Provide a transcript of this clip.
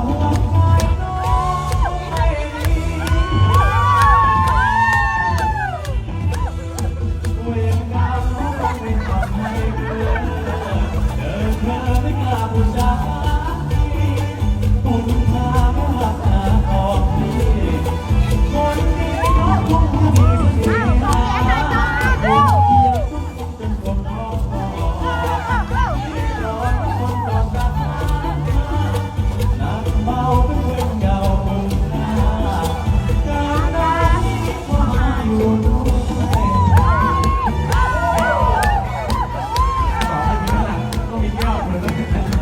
Oh, อบเลย